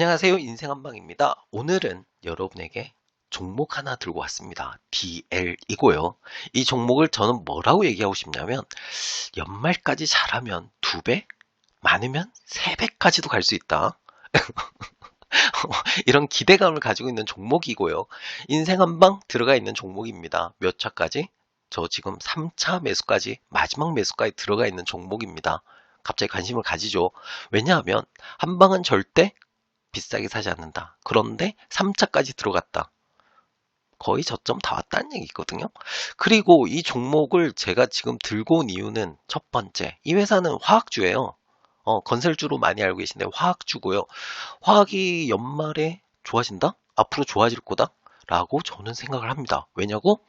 안녕하세요. 인생한방입니다. 오늘은 여러분에게 종목 하나 들고 왔습니다. DL이고요. 이 종목을 저는 뭐라고 얘기하고 싶냐면 연말까지 잘하면 2배, 많으면 3배까지도 갈 수 있다. 이런 기대감을 가지고 있는 종목이고요. 인생한방 들어가 있는 종목입니다. 몇 차까지? 저 지금 3차 매수까지 마지막 매수까지 들어가 있는 종목입니다. 갑자기 관심을 가지죠. 왜냐하면 한방은 절대 비싸게 사지 않는다. 그런데 3차까지 들어갔다. 거의 저점 다 왔다는 얘기거든요. 그리고 이 종목을 제가 지금 들고 온 이유는 첫 번째, 이 회사는 화학주예요. 어, 건설주로 많이 알고 계신데 화학주고요. 화학이 연말에 좋아진다? 앞으로 좋아질 거다? 라고 저는 생각을 합니다. 왜냐고?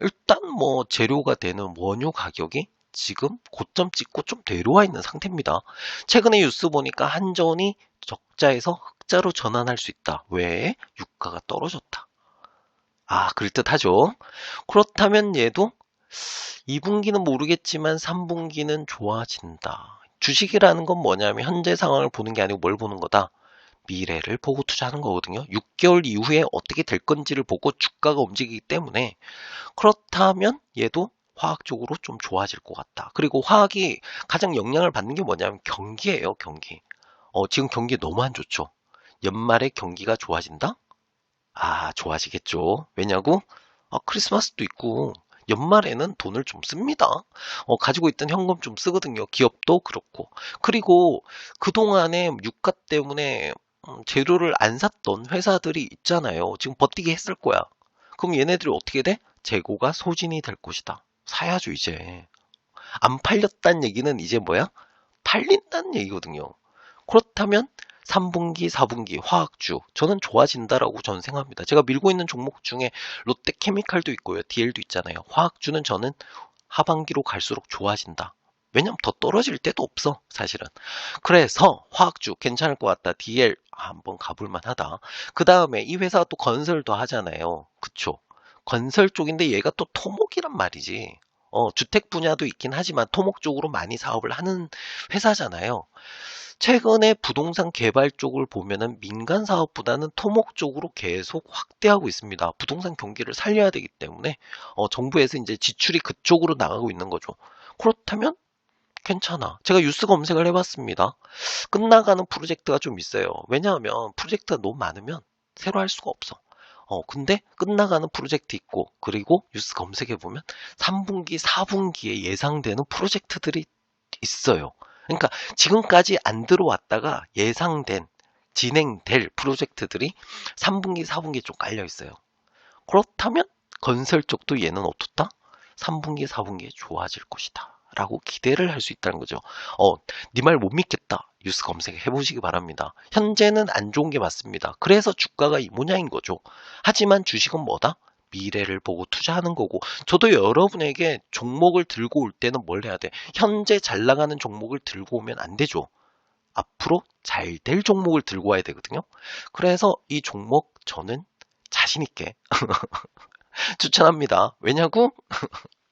일단 뭐 재료가 되는 원유 가격이 지금 고점 찍고 좀 내려와 있는 상태입니다. 최근에 뉴스 보니까 한전이 적자에서 흑자로 전환할 수 있다. 왜? 유가가 떨어졌다. 아, 그럴듯하죠. 그렇다면 얘도 2분기는 모르겠지만 3분기는 좋아진다. 주식이라는 건 뭐냐면 현재 상황을 보는 게 아니고 뭘 보는 거다. 미래를 보고 투자하는 거거든요. 6개월 이후에 어떻게 될 건지를 보고 주가가 움직이기 때문에 그렇다면 얘도 화학적으로 좀 좋아질 것 같다. 그리고 화학이 가장 영향을 받는 게 뭐냐면 경기예요, 경기. 어, 지금 경기 너무 안 좋죠. 연말에 경기가 좋아진다? 아, 좋아지겠죠. 왜냐고? 아, 크리스마스도 있고, 연말에는 돈을 좀 씁니다. 어, 가지고 있던 현금 좀 쓰거든요. 기업도 그렇고. 그리고 그동안에 유가 때문에 음, 재료를 안 샀던 회사들이 있잖아요. 지금 버티게 했을 거야. 그럼 얘네들이 어떻게 돼? 재고가 소진이 될 것이다. 사야죠, 이제. 안 팔렸다는 얘기는 이제 뭐야? 팔린다는 얘기거든요. 그렇다면 3분기, 4분기 화학주 저는 좋아진다라고 저는 생각합니다. 제가 밀고 있는 종목 중에 롯데케미칼도 있고요. DL도 있잖아요. 화학주는 저는 하반기로 갈수록 좋아진다. 왜냐면 더 떨어질 때도 없어 사실은 그래서 화학주 괜찮을 것 같다 DL 한번 가볼 만 하다 그 다음에 이 회사가 또 건설도 하잖아요 그쵸 건설 쪽인데 얘가 또 토목이란 말이지 어, 주택 분야도 있긴 하지만 토목 쪽으로 많이 사업을 하는 회사잖아요 최근에 부동산 개발 쪽을 보면은 민간 사업보다는 토목 쪽으로 계속 확대하고 있습니다. 부동산 경기를 살려야 되기 때문에 어, 정부에서 이제 지출이 그쪽으로 나가고 있는 거죠. 그렇다면 괜찮아. 제가 뉴스 검색을 해봤습니다. 끝나가는 프로젝트가 좀 있어요. 왜냐하면 프로젝트가 너무 많으면 새로 할 수가 없어. 어, 근데 끝나가는 프로젝트 있고, 그리고 뉴스 검색해보면 3분기, 4분기에 예상되는 프로젝트들이 있어요. 그러니까 지금까지 안 들어왔다가 예상된 진행될 프로젝트들이 3분기, 4분기에 좀 깔려 있어요. 그렇다면 건설 쪽도 얘는 어떻다? 3분기, 4분기에 좋아질 것이다. 라고 기대를 할 수 있다는 거죠. 어, 네 말 못 믿겠다. 뉴스 검색해 보시기 바랍니다. 현재는 안 좋은 게 맞습니다. 그래서 주가가 이 모양인 거죠. 하지만 주식은 뭐다? 미래를 보고 투자하는 거고 저도 여러분에게 종목을 들고 올 때는 뭘 해야 돼? 현재 잘 나가는 종목을 들고 오면 안 되죠. 앞으로 잘 될 종목을 들고 와야 되거든요. 그래서 이 종목 저는 자신 있게 추천합니다. 왜냐고?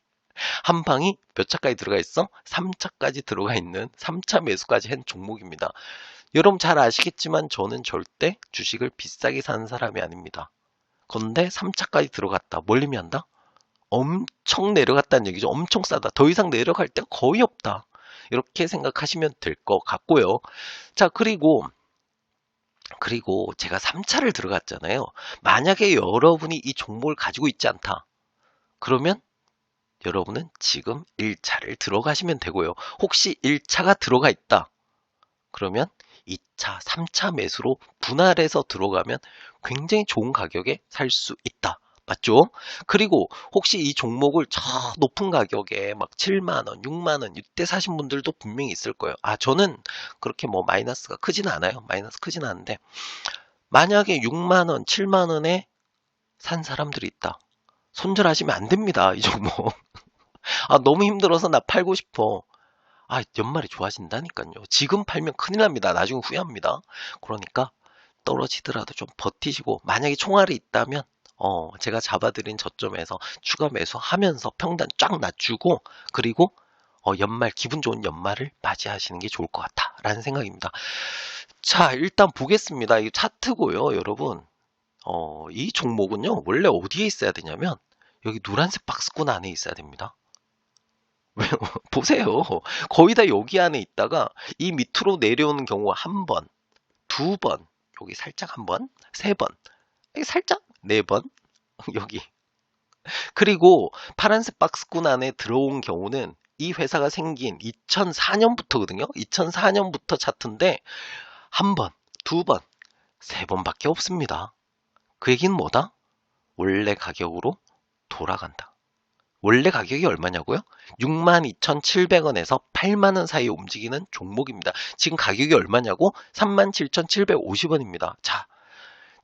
한 방이 몇 차까지 들어가 있어? 3차까지 들어가 있는 3차 매수까지 한 종목입니다. 여러분 잘 아시겠지만 저는 절대 주식을 비싸게 사는 사람이 아닙니다. 건데 3차까지 들어갔다. 뭘 의미한다? 엄청 내려갔다는 얘기죠. 엄청 싸다. 더 이상 내려갈 데 거의 없다. 이렇게 생각하시면 될 것 같고요. 자, 그리고 그리고 제가 3차를 들어갔잖아요. 만약에 여러분이 이 종목을 가지고 있지 않다. 그러면 여러분은 지금 1차를 들어가시면 되고요. 혹시 1차가 들어가 있다. 그러면 2차, 3차 매수로 분할해서 들어가면 굉장히 좋은 가격에 살 수 있다. 맞죠? 그리고 혹시 이 종목을 저 높은 가격에 막 7만원, 6만원 이때 사신 분들도 분명히 있을 거예요. 아, 저는 그렇게 뭐 마이너스가 크진 않아요. 마이너스 크진 않은데 만약에 6만원, 7만원에 산 사람들이 있다. 손절하시면 안 됩니다. 이 종목. 아, 너무 힘들어서 나 팔고 싶어. 아, 연말에 좋아진다니까요. 지금 팔면 큰일 납니다. 나중에 후회합니다. 그러니까 떨어지더라도 좀 버티시고 만약에 총알이 있다면 어, 제가 잡아드린 저점에서 추가 매수하면서 평단 쫙 낮추고 그리고 어, 연말 기분 좋은 연말을 맞이하시는 게 좋을 것 같다라는 생각입니다. 자, 일단 보겠습니다. 이 차트고요, 여러분. 어, 이 종목은요, 원래 어디에 있어야 되냐면, 여기 노란색 박스권 안에 있어야 됩니다. 왜요? 보세요. 거의 다 여기 안에 있다가 이 밑으로 내려오는 경우 한 번, 두 번, 여기 살짝 한 번, 세 번, 살짝 네 번, 여기. 그리고 파란색 박스권 안에 들어온 경우는 이 회사가 생긴 2004년부터거든요. 2004년부터 차트인데 한 번, 두 번, 세 번밖에 없습니다. 그 얘기는 뭐다? 원래 가격으로 돌아간다. 원래 가격이 얼마냐고요? 62,700원에서 8만원 사이에 움직이는 종목입니다. 지금 가격이 얼마냐고? 37,750원입니다. 자,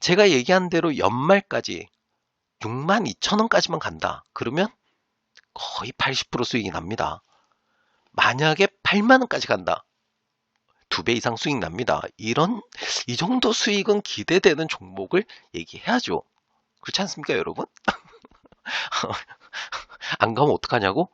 제가 얘기한 대로 연말까지 62,000원까지만 간다. 그러면 거의 80% 수익이 납니다. 만약에 8만원까지 간다. 두 배 이상 수익 납니다. 이런, 이 정도 수익은 기대되는 종목을 얘기해야죠. 그렇지 않습니까, 여러분? 안 가면 어떡하냐고?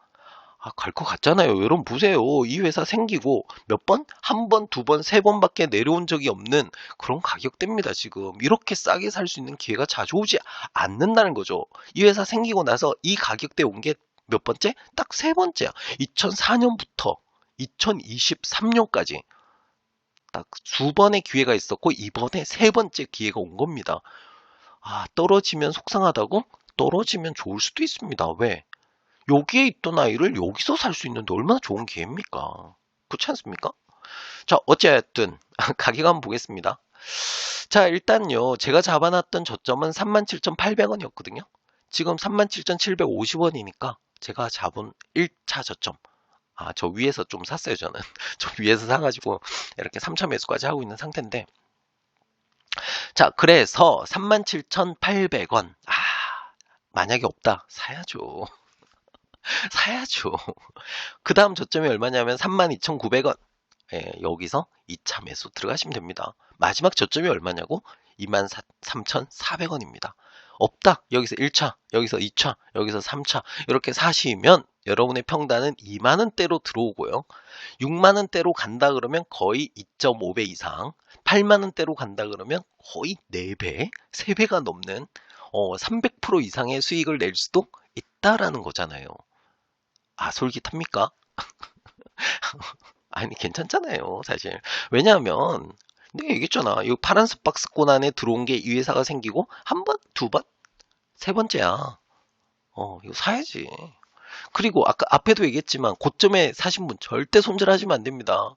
아, 갈 것 같잖아요. 여러분 보세요. 이 회사 생기고 몇 번? 한 번, 두 번, 세 번밖에 내려온 적이 없는 그런 가격대입니다, 지금. 이렇게 싸게 살 수 있는 기회가 자주 오지 않는다는 거죠. 이 회사 생기고 나서 이 가격대 온 게 몇 번째? 딱 세 번째야. 2004년부터 2023년까지 딱 두 번의 기회가 있었고 이번에 세 번째 기회가 온 겁니다. 아, 떨어지면 속상하다고? 떨어지면 좋을 수도 있습니다. 왜? 여기에 있던 아이를 여기서 살 수 있는데 얼마나 좋은 기회입니까? 그렇지 않습니까? 자, 어쨌든 가격 한번 보겠습니다. 자, 일단요. 제가 잡아놨던 저점은 37,800원이었거든요. 지금 37,750원이니까 제가 잡은 1차 저점. 아, 저 위에서 좀 샀어요, 저는. 저 위에서 사가지고 이렇게 3차 매수까지 하고 있는 상태인데. 자, 그래서 37,800원. 아, 만약에 없다. 사야죠. 사야죠. 그 다음 저점이 얼마냐면 32,900원. 예, 여기서 2차 매수 들어가시면 됩니다. 마지막 저점이 얼마냐고? 23,400원입니다. 없다. 여기서 1차, 여기서 2차, 여기서 3차 이렇게 사시면 여러분의 평단은 2만 원대로 들어오고요. 6만 원대로 간다 그러면 거의 2.5배 이상 8만 원대로 간다 그러면 거의 4배, 3배가 넘는 어, 300% 이상의 수익을 낼 수도 있다라는 거잖아요. 아, 솔깃합니까? 아니, 괜찮잖아요, 사실. 왜냐하면, 내가 얘기했잖아. 이 파란색 박스권 안에 들어온 게 이 회사가 생기고, 한 번, 두 번, 세 번째야. 어, 이거 사야지. 그리고 아까 앞에도 얘기했지만, 고점에 사신 분 절대 손절하시면 안 됩니다.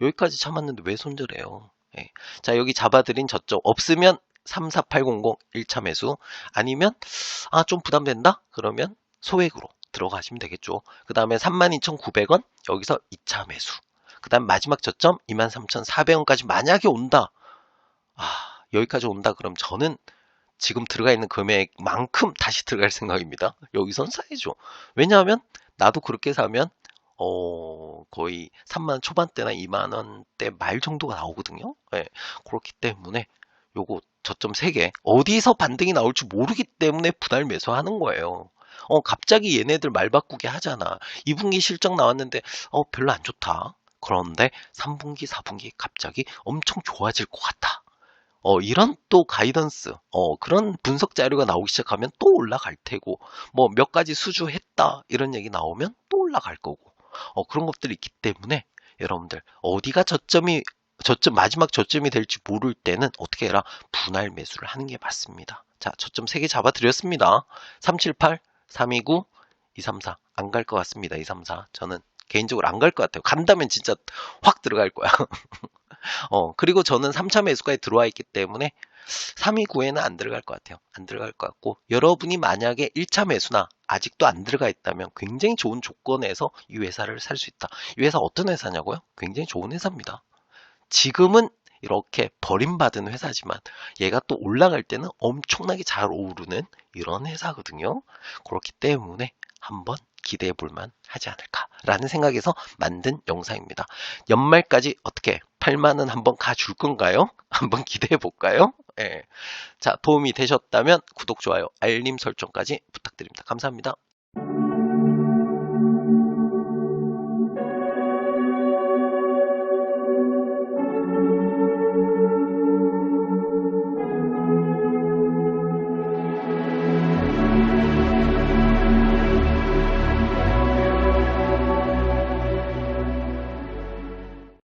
여기까지 참았는데 왜 손절해요? 예. 자, 여기 잡아드린 저쪽 없으면 34800 1차 매수 아니면 아 좀 부담된다? 그러면 소액으로 들어가시면 되겠죠. 그 다음에 32,900원 여기서 2차 매수. 그 다음 마지막 저점 23,400원까지 만약에 온다. 아 여기까지 온다 그럼 저는 지금 들어가 있는 금액만큼 다시 들어갈 생각입니다. 여기선 사야죠. 왜냐하면 나도 그렇게 사면 어, 거의 3만 초반대나 2만 원대 말 정도가 나오거든요. 네, 그렇기 때문에 요거 저점 3개 어디서 반등이 나올지 모르기 때문에 분할 매수하는 거예요. 어 갑자기 얘네들 말 바꾸게 하잖아. 2분기 실적 나왔는데 어 별로 안 좋다. 그런데 3분기, 4분기 갑자기 엄청 좋아질 것 같다. 어, 이런 또 가이던스, 어, 그런 분석 자료가 나오기 시작하면 또 올라갈 테고, 뭐 몇 가지 수주했다, 이런 얘기 나오면 또 올라갈 거고, 어, 그런 것들이 있기 때문에 여러분들 어디가 저점이 저점 마지막 저점이 될지 모를 때는 어떻게 해라 분할 매수를 하는 게 맞습니다. 자 저점 3개 잡아 드렸습니다. 378, 329, 234 안 갈 것 같습니다. 234 저는 개인적으로 안 갈 것 같아요. 간다면 진짜 확 들어갈 거야. 어 그리고 저는 3차 매수까지 들어와 있기 때문에 329에는 안 들어갈 것 같아요. 안 들어갈 것 같고 여러분이 만약에 1차 매수나 아직도 안 들어가 있다면 굉장히 좋은 조건에서 이 회사를 살 수 있다. 이 회사 어떤 회사냐고요? 굉장히 좋은 회사입니다. 지금은 이렇게 버림받은 회사지만 얘가 또 올라갈 때는 엄청나게 잘 오르는 이런 회사거든요. 그렇기 때문에 한번 기대해 볼만 하지 않을까라는 생각에서 만든 영상입니다. 연말까지 어떻게 8만원 한번 가줄 건가요? 한번 기대해 볼까요? 예. 자, 도움이 되셨다면 구독, 좋아요, 알림 설정까지 부탁드립니다. 감사합니다.